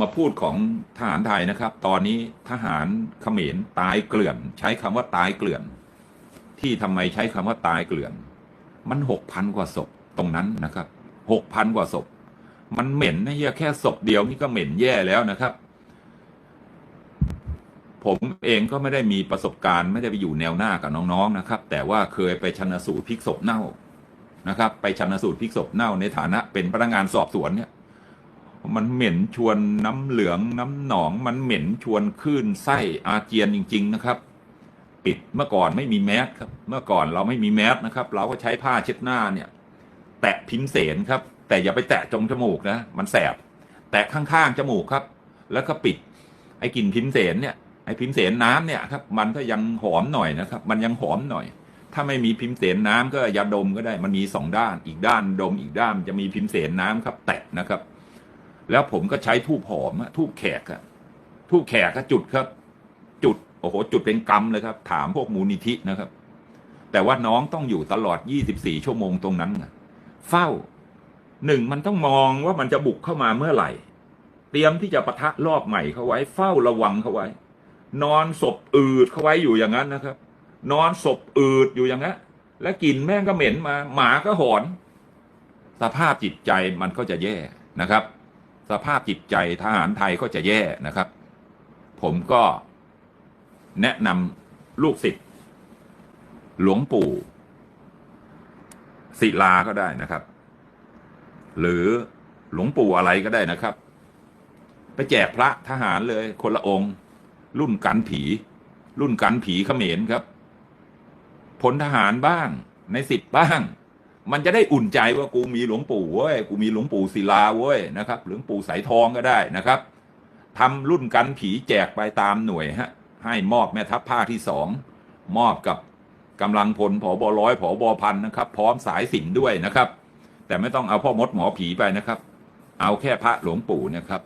มาพูดของทหารไทยนะครับ ตอนนี้ทหารเขมรตายเกลื่อน ใช้คำว่าตายเกลื่อน ที่ทำไมใช้คำว่าตายเกลื่อน มันหกพันกว่าศพตรงนั้นนะครับหกพันกว่าศพ มันเหม็นนะเฮียแค่ศพเดียวนี่ก็เหม็นแย่แล้วนะครับ ผมเองก็ไม่ได้มีประสบการณ์ไม่ได้ไปอยู่แนวหน้ากับน้องๆนะครับ แต่ว่าเคยไปชันสูตรพลิกศพเน่านะครับ ไปชันสูตรพลิกศพเน่าในฐานะเป็นพนักงานสอบสวนเนี่ย มันเหม็นชวนน้ำเหลืองน้ำหนอง มันเหม็นชวนคลื่นไส้อาเจียนจริง ๆ นะครับ ปิดเมื่อก่อนไม่มีแมสครับ เมื่อก่อนเราไม่มีแมสนะครับ เราก็ใช้ผ้าเช็ดหน้าเนี่ย แตะพิมเสนครับ แต่อย่าไปแตะจงจมูกนะ มันแสบ แตะข้างๆจมูกครับ แล้วก็ปิด ไอ้กลิ่นพิมเสนเนี่ยไอ้พิมเสนน้ำเนี่ยครับ มันก็ยังหอมหน่อยนะครับ มันยังหอมหน่อย ถ้าไม่มีพิมเสนน้ำก็ยาดมก็ได้ มันมีสองด้าน อีกด้านดมอีกด้านจะมีพิมเสนน้ำครับ แตะนะครับ แล้วผมก็ใช้ทูบหอมทูบแขกอะทูบแขกก็จุดครับ จุดโอ้โหจุดเป็นกรรมเลยครับ ถามพวกมูลนิธินะครับ แต่ว่าน้องต้องอยู่ตลอด 24 ชั่วโมงตรงนั้นนะเฝ้าหนึ่งมันต้องมองว่ามันจะบุกเข้ามาเมื่อไหร่ เตรียมที่จะปะทะรอบใหม่เขาไว้ เฝ้าระวังเขาไว้ นอนศพอืดเขาไว้อยู่อย่างนั้นนะครับ นอนศพอืดอยู่อย่างนั้นแล้วกลิ่นแม่งก็เหม็นมา หมาก็หอนสภาพจิตใจมันก็จะแย่นะครับ สภาพจิตใจทหารไทยก็จะแย่นะครับ ผมก็แนะนำลูกศิษย์หลวงปู่ศิลาก็ได้นะครับ หรือหลวงปู่อะไรก็ได้นะครับ ไปแจกพระทหารเลยคนละองค์ รุ่นกันผี รุ่นกันผีเขมรครับพลทหารบ้างในสิบบ้าง มันจะได้อุ่นใจว่ากูมีหลวงปู่เว้ยกูมีหลวงปู่ศิลาเว้ยนะครับหลวงปู่สายทองก็ได้นะครับทำรุ่นกันผีแจกไปตามหน่วยฮะให้มอบแม่ทัพภาคที่สองมอบกับกำลังพลผอบร้อยผอบพันนะครับ พร้อมสายสินด้วยนะครับ แต่ไม่ต้องเอาพ่อมดหมอผีไปนะครับ เอาแค่พระหลวงปู่นะครับ